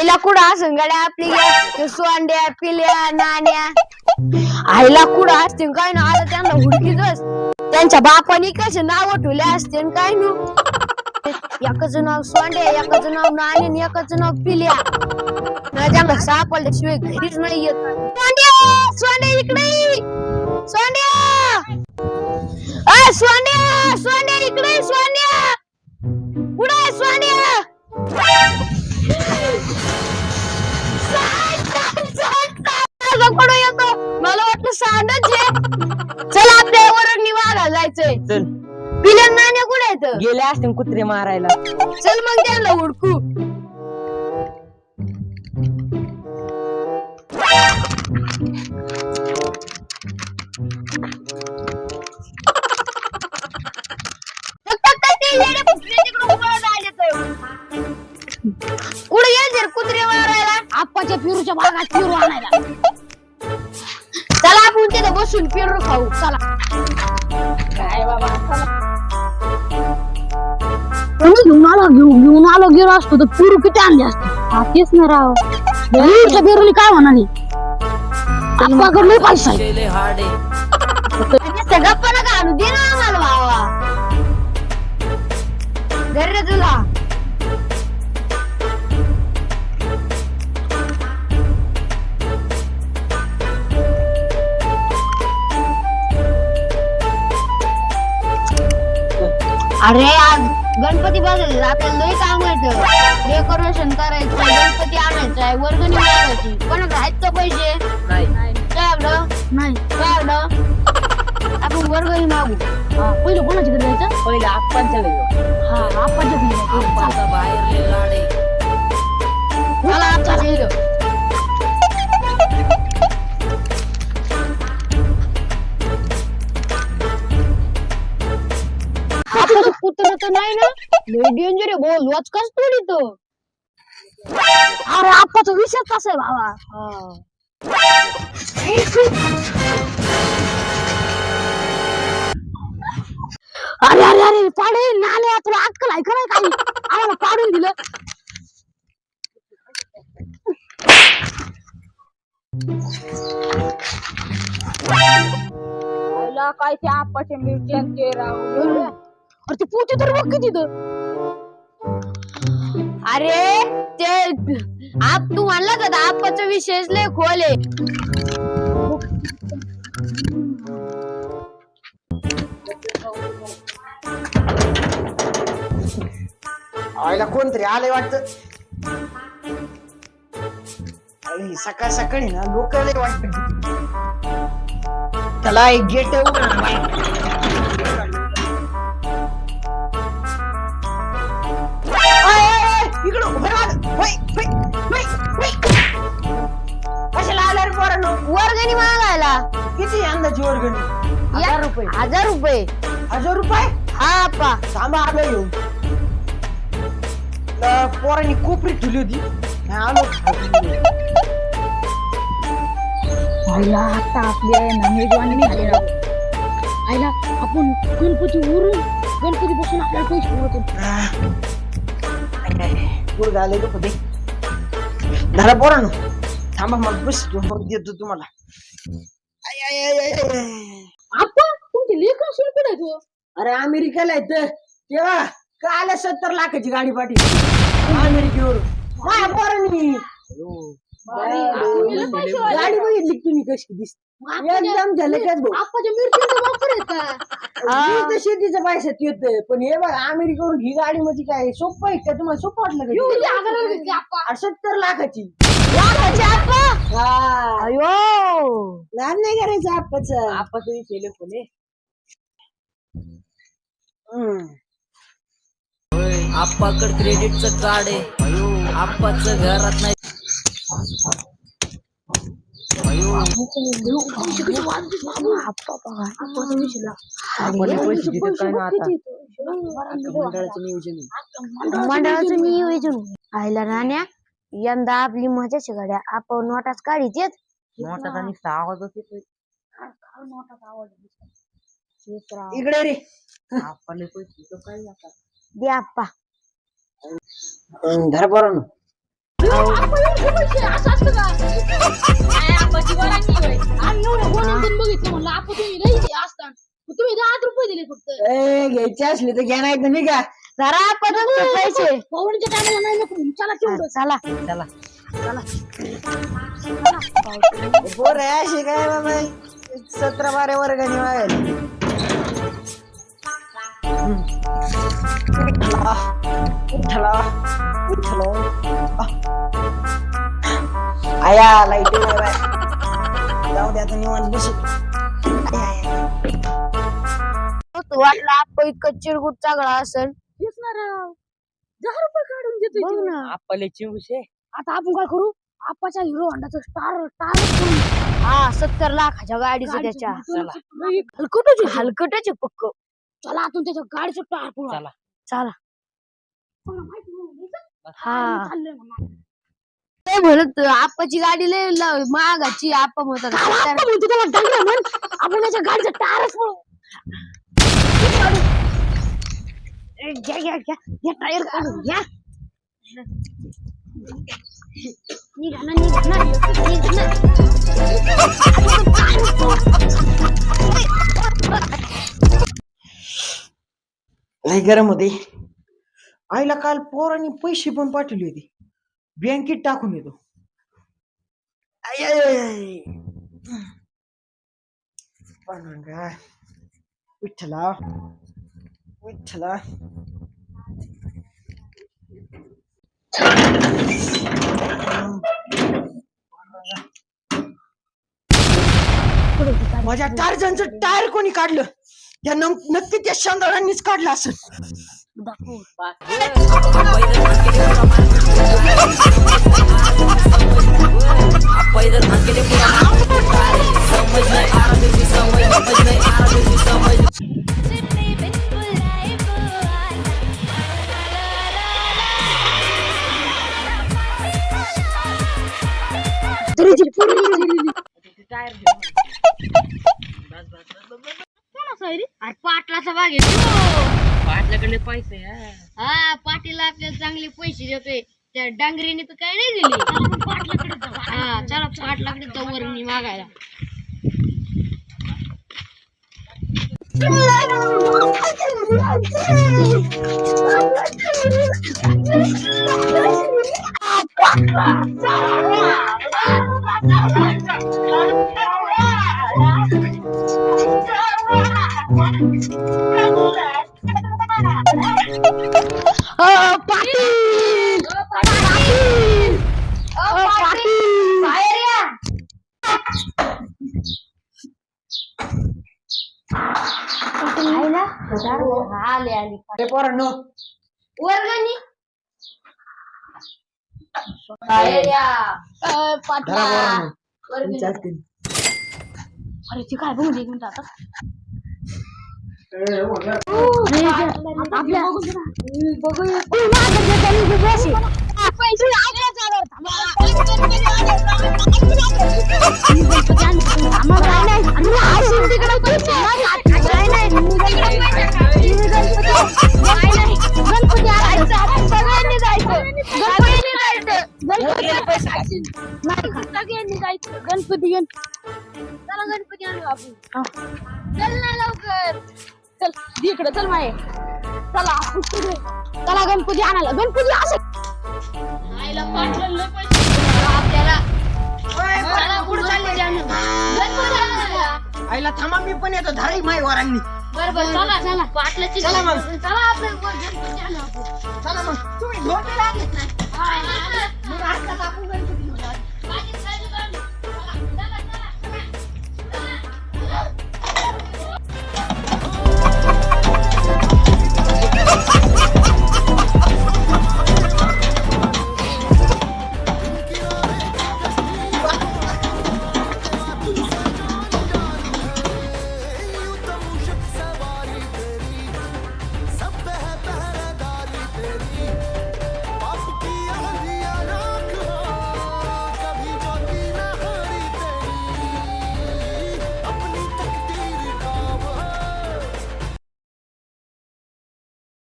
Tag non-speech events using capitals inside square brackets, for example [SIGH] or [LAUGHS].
आईला कुठं असं गड्या आपली सोंड्या पिल्या नाण्या? आईला कुठं असतील काय ना आता त्यांना हुडकीच त्यांच्या बापानी कसे नाव ठेवले असतील काय नु? एकाचं नाव सोंड्या एकाचं नाव नाण्या आणि एकाचं नाव पिल्या. त्यांना सापडल्याशिवाय घरीच नाही येत. सोंड्या सोंड्या इकडे जायचंय चल. पिल्या नाण्या कुठे येत गेले असते कुत्रे मारायला. चल मग त्यांना हुडकू टक, टक, टक, ते येडे कुत्रे तिकडून पळत आले तर. कुठे येईल कुत्रे मारायला? आप्पाच्या फिरूच्या भागात फिरू आणायला. चला आपण तिथे बसून फिरू खाऊ. चला. तुम्ही घेऊन आलो घेऊन घेऊन आलो गेलो असतो तर पिरू किती आणली असते? हा तेच ना राव. पिरूच्या पिरूने काय म्हणाली आप्पाकडे लय पैसा आहे. [LAUGHS] केले हाडे नका आणू दे ना आम्हाला भावा. धर रे तुला. अरे आज गणपती बघायला आपल्याला लई काम येतं डेकोरेशन करायचं गणपती आणायचा आहे वर्गणी मागायची पण आहेत का पैसे? नाही. काय आपलं नाही. काय आपलं आपण वर्गणी मागू. हा, पहिलं कोणाच्या घरी जायचं? पहिले आप्पांच्या घरी जाऊ. हा आप्पाच्या घरी जायचं. आप्पांचा बाहेरले लाडे मला आप्पाच्या इथं. आप्पाचं कुत्र तर नाही ना. लय डेंजर आहे बोल वाचकाच तोडी तो अरे आप्पाचा विषय कसा आहे बाबा अरे अरे अरे पाडे नाले तुला अक्कल आहे खरं काही? आम्हाला पाडून दिलं. काय ते आप्पाचे मिरची ते राव अरे ते पूजे तर बघ किती अरे ते आप तू म्हणला का आप्पाचा विशेष लय खोल आहे. आईला कोणतरी आलंय वाटत? सकाळ सकाळी ना लोक वाटत. त्याला एक गेट वर्गणी मागायला. किती आहे अंदाजी वर्गणी? हजार रुपये. हजार रुपये. हजार रुपये? हा आप्पा. थांबा आलो येऊन. ल, पोरांनी कोपरी ठेवली होती. आलो. आईला आता आपले नॉनव्हेज निघाले राव. आईला आपण गणपती उरून गणपती बसून आपल्याला पैसे मिळतो गुड झाले तो कधी धरा पोरांनो. थांबा मग बस देतो तुम्हाला. आय, आय, आय, आय, आय. आपण तुमचे लेकर असून कुठे तो अरे अमेरिकेला येत तेव्हा काल सत्तर लाखाची गाडी पाठी. अमेरिकेवरून. माझ्या पोरांनी. गाडी बघितली का तुम्ही कशी दिसते? एकदम झलकच भाऊ. आप्पाच्या मिरचीचा वापर आहे का? मी तर शेतीच्या पैशात येत पण हे बघ अमेरिकेवरून ही गाडी म्हणजे काय? सोपं आहे का? तुम्हाला सोपं वाटलं का? आगाराला घेतली आप्पा. अरे सत्तर लाखाची. लाखाची आप्पा? हा. अयो. लहान नाही करायचं आप्पाच. आप्पाचे विषय लय खोले आप्पाकड क्रेडिटचं कार्ड आहे. आप्पाचं घरात नाही. मंडळाचं नियोजन आहे मंडळाचं नियोजन आयला राण्या यंदा आपली मजाची गाड्या आपण नोटाच काढीत येत मोठा नुसता आवाजच येतोय इकडे रे देतात काय आता. दे आप्पा. धरा पोरांनो. तुम्ही दहा रुपये दिले फक्त ए घ्यायचे असले तर घ्या नाही तर मी का जरा परत पैसे पवनच्या टायमाला नाही नको चला तेवढं चला. चला पोर आहे अशी काय बाबा? सतरा बारा वर्गाने वाढ उठला उठला. उठला आया लाइट जाऊ द्या आता निवांत. तू वाटला आपण इतकं चिरगुट चांगला असेल. तेच ना राव दहा रुपये काढून देतोय बघ तो. ना. आपले चिंगुशे आता आपण काय करू? आपाच्या हिरो होंडाचं स्टार स्टार हा सत्तर लाखाच्या गाडीचं त्याच्या. हलकटच हलकटच आहे पक्क. चला आतून त्याच्या गाडीचं टार चला. चला. हा. चाललंय म्हणा. ते म्हणत आपाची गाडी लय ल- महागाची आपा म्हणतात. आपण म्हणतो त्याला डांगऱ्या म्हण. आपण त्याच्या गाडीचं टायरच पळू ए, घ्या घ्या घ्या घ्या टायर काढून घ्या. निघा ना निघा ना निघा ना. लय गरम होते. आईला काल पोरांनी पैसे पण पाठवले होते. बँकेत टाकून येतो. विठ्ठला. विठ्ठला. माझ्या टारजनचं टायर कोणी काढलं? त्या नक्की त्या शांदळांनीच काढलं असं अरे पाटलाचा भाग पाटल्याकडले पैसे हा. हा पाटील आपल्याला चांगले पैसे देतोय त्या डांगरीने तर काय नाही दिली. पाटलाकडे हा चला पाटलाकडे जाऊ वरणी मागायला. आले आले अरे पोरांनो वर्गणी बाहेर या अ, पाटला धरा पोरांनो वर्गणी तुमच्या हाती. अरे ते काय बघून दे एक मिनिट आता आपल्या बघूया पैसे गणपती गण चला गणपती आणू आपण चल ना लवकर चल इकडे चल माये चला चला गणपती आणायला. गणपती असं आईला पाठवलं आपल्याला गणपती आणायला. आईला थांबा मी पण येतो. धाराई माय वरांनी. बरं बरं चला चला बाटल्याची चला मग. चला आपलं वर गणपती आणू आपण. चला मग तुम्ही झोपेला आले. मग आत्ताच आपण गणपती